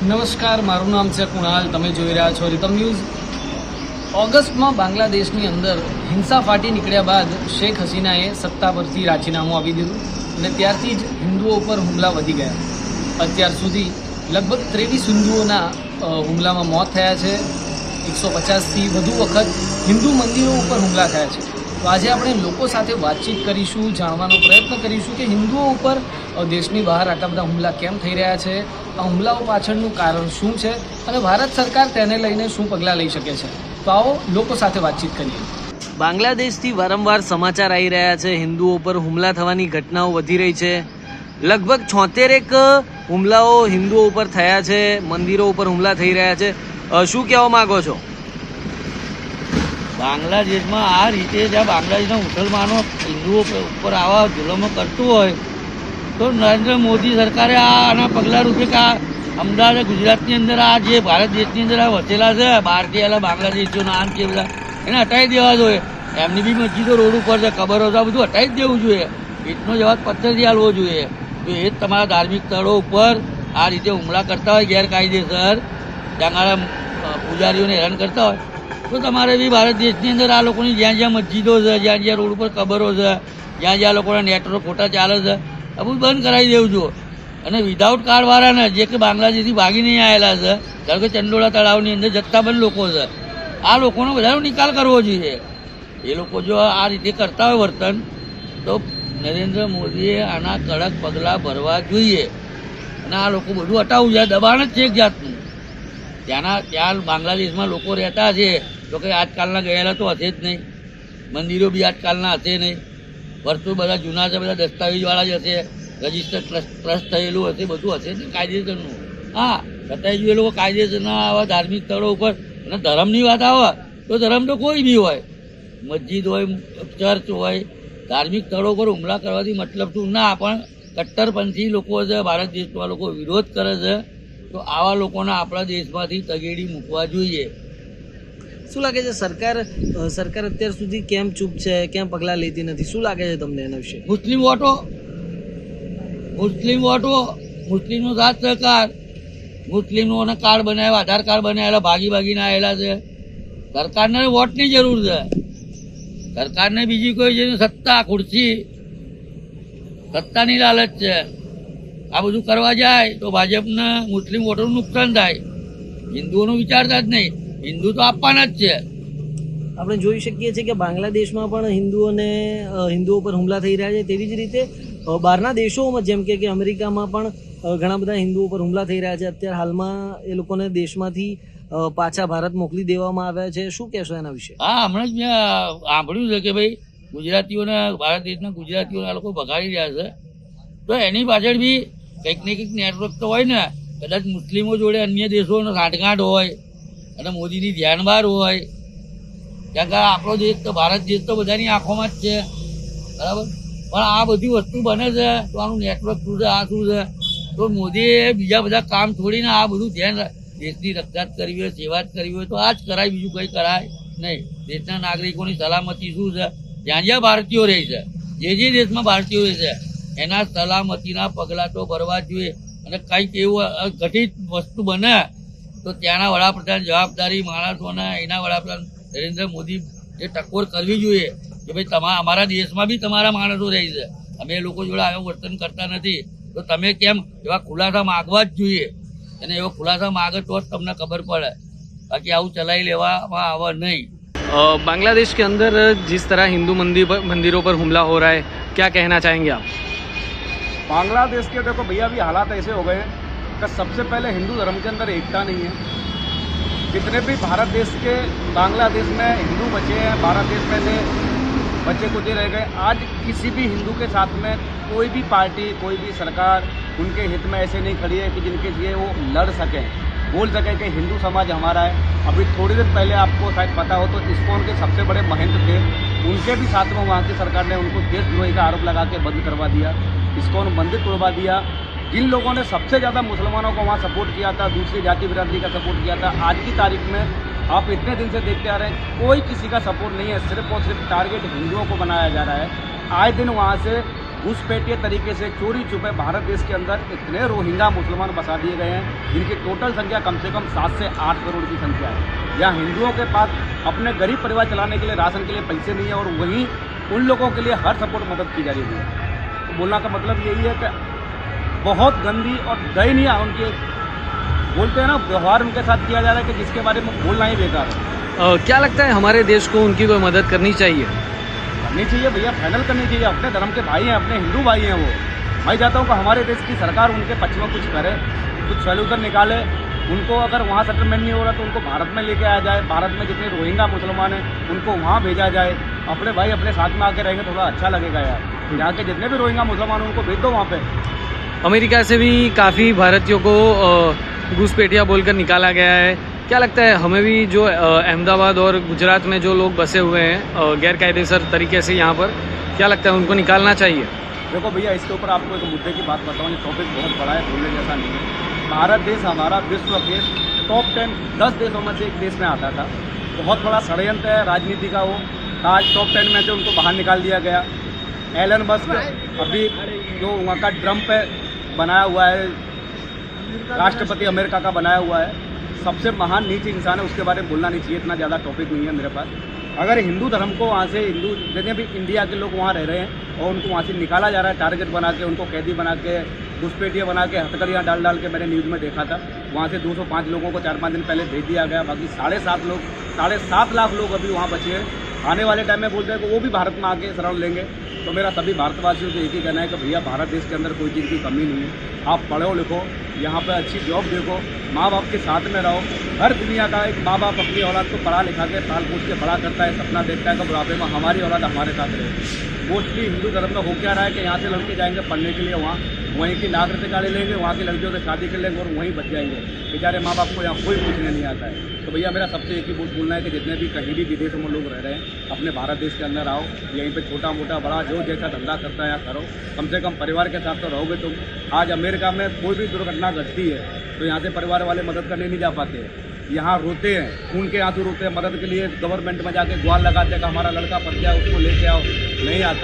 નમસ્કાર, મારું નામ છે કુણાલ. તમે જોઈ રહ્યા છો રીતમ ન્યૂઝ. ઓગસ્ટમાં બાંગ્લાદેશની અંદર હિંસા ફાટી નીકળ્યા બાદ શેખ હસીનાએ સત્તા પરથી રાજીનામું આપી દીધું અને ત્યારથી જ હિન્દુઓ પર હુમલા વધી ગયા. અત્યાર સુધી લગભગ ત્રેવીસ હિન્દુઓના હુમલામાં મોત થયા છે. એકસો પચાસથી વધુ વખત હિન્દુ મંદિરો ઉપર હુમલા થયા છે. તો આજે આપણે લોકો સાથે વાતચીત કરીશું, જાણવાનો પ્રયત્ન કરીશું કે હિન્દુઓ ઉપર દેશની બહાર આટલા બધા હુમલા કેમ થઈ રહ્યા છે હુમલાઓ પાછળનું કારણ શું છે અને ભારત સરકાર તેને લઈને શું પગલાં લઈ શકે છે? તો આવો લોકો સાથે વાતચીત કરીએ. બાંગ્લાદેશથી વારંવાર સમાચાર આવી રહ્યા છે હિન્દુઓ પર હુમલા થવાની ઘટનાઓ વધી રહી છે. લગભગ છોતેરેક હુમલાઓ હિન્દુઓ ઉપર થયા છે મંદિરો ઉપર હુમલા થઈ રહ્યા છે. શું કહેવા માંગો છો? બાંગ્લાદેશમાં આ રીતે જ્યાં બાંગ્લાદેશના મુસલમાનો હિન્દુઓ ઉપર આવા જુલમો કરતું હોય તો નરેન્દ્ર મોદી સરકારે આ આના પગલાં રૂપે કે આ અમદાવાદ ગુજરાતની અંદર આ જે ભારત દેશની અંદર આ વસેલા છે બહારથી આવેલા બાંગ્લાદેશીઓના આમ છે બધા, એને હટાવી દેવા જોઈએ. એમની બી મસ્જિદો રોડ ઉપર છે ખબરો છે બધું હટાવી જ દેવું જોઈએ. ઈટનો જવાબ પથ્થરથી હાલવો જોઈએ. તો એ જ તમારા ધાર્મિક સ્થળો ઉપર આ રીતે હુમલા કરતા હોય, ગેરકાયદેસર ત્યાં પૂજારીઓને હેરાન કરતા હોય, તો તમારે બી ભારત દેશની અંદર આ લોકોની જ્યાં જ્યાં મસ્જિદો છે, જ્યાં જ્યાં રોડ ઉપર કબરો છે, જ્યાં જ્યાં લોકોના નેટવર્ક ફોટા ચાલે છે આ બધું કરાવી દેવું જો અને વિધાઉટ કાર્ડવાળાને જે કે બાંગ્લાદેશથી ભાગી નહીં આવેલા છે, ધારો કે ચંડોળા તળાવની અંદર જથ્થાબંધ લોકો છે, આ લોકોનો બધાનો નિકાલ કરવો જોઈએ. એ લોકો જો આ રીતે કરતા હોય વર્તન, તો નરેન્દ્ર મોદીએ આના કડક પગલાં ભરવા જોઈએ. અને આ લોકો બધું હટાવવું જોઈએ દબાણ જ છે એક જાતનું. ત્યાંના, ત્યાં બાંગ્લાદેશમાં લોકો રહેતા છે તો કે આજકાલના ગયેલા તો હશે જ નહીં. મંદિરો બી આજકાલના હશે નહીં. વર્ષો બધા જૂના છે, બધા દસ્તાવેજવાળા જ હશે. રજિસ્ટર ટ્રસ્ટ ટ્રસ્ટ થયેલું હશે, બધું હશે ને કાયદેસરનું. હા છતાંય જો એ લોકો કાયદેસરના આવા ધાર્મિક સ્થળો ઉપર. અને ધર્મની વાત આવે, તો ધર્મ તો કોઈ બી હોય. મસ્જિદ હોય, ચર્ચ હોય, ધાર્મિક સ્થળો પર હુમલા કરવાથી મતલબ શું? ના, પણ કટ્ટરપંથી લોકો છે, ભારત દેશમાં લોકો વિરોધ કરે છે. તો આવા લોકોને આપણા દેશમાંથી તગેડી મૂકવા જોઈએ. શું લાગે છે સરકાર સરકાર અત્યાર સુધી કેમ ચૂપ છે, કેમ પગલાં લેતી નથી? શું લાગે છે તમને એના વિશે? મુસ્લિમ વોટો મુસ્લિમ વોટો, મુસ્લિમનો સાથ સહકાર મુસ્લિમોને કાર્ડ બનાવ્યા, આધાર કાર્ડ બનાવેલા, ભાગી ભાગીને આવેલા છે. સરકારને વોટની જરૂર છે. સરકારને બીજી કોઈ છે સત્તા, ખુરશી, સત્તાની લાલચ છે. આ બધું કરવા જાય તો ભાજપને મુસ્લિમ વોટોનું નુકસાન થાય. હિન્દુઓનું વિચારતા જ નહીં. હિન્દુ તો આપવાના જ છે. આપણે જોઈ શકીએ છીએ કે બાંગ્લાદેશમાં પણ હિન્દુઓને હિન્દુઓ પર હુમલા થઈ રહ્યા છે. તેવી જ રીતે બહારના દેશોમાં જેમ કે કે અમેરિકામાં પણ ઘણા બધા હિન્દુઓ પર હુમલા થઈ રહ્યા છે. અત્યારે હાલમાં એ લોકોને દેશમાંથી પાછા ભારત મોકલી દેવામાં આવ્યા છે. શું કહેશો એના વિશે? હા હમણાં જ મેં સાંભળ્યું છે કે ભાઈ ગુજરાતીઓને ભારત દેશના ગુજરાતીઓને આ લોકો ભગાડી રહ્યા છે. તો એની પાછળ બી કંઈક ને કંઈક નેટવર્ક તો હોય ને. કદાચ મુસ્લિમો જોડે અન્ય દેશોનો સાંઠગાંઠ હોય અને મોદીની ધ્યાન બહાર હોય. કારણ કે આપણો દેશ તો ભારત દેશ તો બધાની આંખોમાં જ છે. બરાબર? પણ આ બધી વસ્તુ બને છે, તો આનું નેટવર્ક શું છે, આ શું છે? તો મોદીએ બીજા બધા કામ છોડીને આ બધું ધ્યાન દેશની રક્ષા જ કરવી હોય, સેવા જ કરવી હોય, તો આ જ કરાય, બીજું કંઈ કરાય નહીં. દેશના નાગરિકોની સલામતી શું છે? જ્યાં જ્યાં ભારતીયો રહે છે, જે જે દેશમાં ભારતીયો રહે છે, એના સલામતીના પગલાં તો ભરવા જોઈએ. અને કંઈક એવું ઘટિત વસ્તુ બને તો ત્યાંના વડાપ્રધાન જવાબદારી માણસોને એના વડાપ્રધાન નરેન્દ્ર મોદી એ ટકોર કરવી જોઈએ કે ભાઈ તમારા અમારા દેશમાં બી તમારા માણસો રહે છે અમે એ લોકો જોડે આવું વર્તન કરતા નથી તો તમે કેમ એવા ખુલાસા માગવા જ જોઈએ અને એવો ખુલાસા માગે તો જ તમને ખબર પડે બાકી આવું ચલાવી લેવામાં આવે નહીં बांग्लादेश के अंदर जिस तरह हिंदू मंदिर पर मंदिरों पर हमला हो रहा है क्या कहना चाहेंगे आप बांग्लादेश के देखो भैया अभी हालात ऐसे हो गए हैं कि सबसे पहले हिंदू धर्म के अंदर एकता नहीं है। जितने भी भारत देश के, बांग्लादेश में हिंदू बचे हैं, भारत देश में से बच्चे कुचे रह गए। आज किसी भी हिंदू के साथ में कोई भी पार्टी, कोई भी सरकार उनके हित में ऐसे नहीं खड़ी है कि जिनके लिए वो लड़ सकें। बोल सकें कि हिंदू समाज हमारा है। अभी थोड़ी देर पहले आपको शायद पता हो तो इस्कॉन के सबसे बड़े महेंद्र थे। उनके भी साथ में वहाँ की सरकार ने उनको देशद्रोही का आरोप लगा के बंद करवा दिया। इस्कॉन मंदिर तोड़वा दिया। जिन लोगों ने सबसे ज़्यादा मुसलमानों को वहाँ सपोर्ट किया था, दूसरी जाति बिरादरी का सपोर्ट किया था। आज की तारीख में आप इतने दिन से देखते आ रहे हैं, कोई किसी का सपोर्ट नहीं है, सिर्फ़ और सिर्फ़ टारगेट हिंदुओं को बनाया जा रहा है। आए दिन वहाँ से घुसपैठिए तरीके से चोरी छुपे भारत देश के अंदर इतने रोहिंगा मुसलमान बसा दिए गए हैं, जिनकी टोटल संख्या कम से कम सात से आठ करोड़ की संख्या है। यहाँ हिंदुओं के पास अपने गरीब परिवार चलाने के लिए राशन के लिए पैसे नहीं है और वहीं उन लोगों के लिए हर सपोर्ट मदद की जा रही है। बोलने का मतलब यही है कि बहुत गंदी और दयनीय उनके बोलते हैं ना व्यवहार उनके साथ किया जा रहा है कि जिसके बारे में बोलना ही बेकार है। क्या लगता है हमारे देश को उनकी कोई मदद करनी चाहिए? करनी चाहिए भैया फाइनल करनी चाहिए। अपने धर्म के भाई हैं अपने हिंदू भाई हैं वो। मैं चाहता हूँ कि हमारे देश की सरकार उनके पक्ष में कुछ करे कुछ सोल्यूशन निकाले। उनको अगर वहाँ सेटलमेंट नहीं हो रहा तो उनको भारत में लेके आया जाए। भारत में जितने रोहिंगा मुसलमान हैं उनको वहाँ भेजा जाए। अपने भाई अपने साथ में आके रहेंगे थोड़ा अच्छा लगेगा यार। यहाँ के जितने भी रोहिंगा मुसलमान उनको भेज दो वहाँ पे। अमेरिका से भी काफ़ी भारतीयों को घुसपैठिया बोलकर निकाला गया है। क्या लगता है हमें भी जो अहमदाबाद और गुजरात में जो लोग बसे हुए हैं अ, गैरकायदेसर तरीके से यहाँ पर क्या लगता है उनको निकालना चाहिए? देखो भैया इसके ऊपर आपको एक मुद्दे की बात बताऊँ ये टॉपिक बहुत बड़ा है बोलने जैसा नहीं है। भारत देश हमारा विश्व के टॉप टेन दस देशों में से एक देश में आता था। बहुत बड़ा षडयंत्र है राजनीति का वो। आज टॉप टेन में से उनको बाहर निकाल दिया गया। एलन बस अभी जो वहाँ का ट्रंप है बनाया हुआ है, राष्ट्रपति अमेरिका का बनाया हुआ है। सबसे महान नीच इंसान है, उसके बारे में बोलना नहीं चाहिए, इतना ज़्यादा टॉपिक नहीं है मेरे पास। अगर हिंदू धर्म को वहाँ से हिंदू, जितने भी इंडिया के लोग वहाँ रह रहे हैं, और उनको वहाँ से निकाला जा रहा है टारगेट बना के, उनको कैदी बना के, घुसपैठिया बना के हथकड़ियाँ डाल डाल के मैंने न्यूज़ में देखा था। वहाँ से 205 लोगों को चार पाँच दिन पहले भेज दिया गया, बाकी साढ़े सात लोग, साढ़े सात लाख लोग अभी वहाँ बचे हैं। आने वाले टाइम में बोलते हैं कि वो भी भारत में आके शरण लेंगे। तो मेरा सभी भारतवासियों से एक ही कहना है कि भैया, भारत देश के अंदर कोई चीज़ की कमी नहीं है। आप पढ़ो लिखो, यहाँ पर अच्छी जॉब देखो माँ बाप के साथ में रहो। हर दुनिया का एक माँ बाप अपनी औलाद को पढ़ा लिखा के पाल पूछ के बड़ा करता है, सपना देखता है कि बुढ़ापे में हमारी औलाद हमारे साथ रहे। मोस्टली हिंदू धर्म में हो क्या रहा है कि यहाँ से लड़के जाएँगे पढ़ने के लिए, वहाँ वहीं की नागरिकता गाड़ी लेंगे, वहाँ की लड़कियों से शादी कर लेंगे और वहीं बच जाएँगे। बेचारे माँ बाप को यहाँ कोई पूछने नहीं आता है। तो भैया, मेरा सबसे एक ही बोल बोलना है कि जितने भी कहीं भी विदेशों में लोग रह रहे हैं, अपने भारत देश के अंदर आओ, यहीं पे छोटा मोटा बड़ा जो जैसा धंधा करता है, यहाँ करो। कम से कम परिवार के साथ तो रहोगे तुम आज अमेरिका में कोई भी दुर्घटना घटती है तो यहाँ से परिवार वाले मदद करने नहीं जा पाते। यहाँ रोते हैं, खून के आँसू रोते हैं, मदद के लिए गवर्नमेंट में जाके ग्वाल लगाते हैं कि हमारा लड़का फंस गया, उसको लेके आओ। नहीं आता।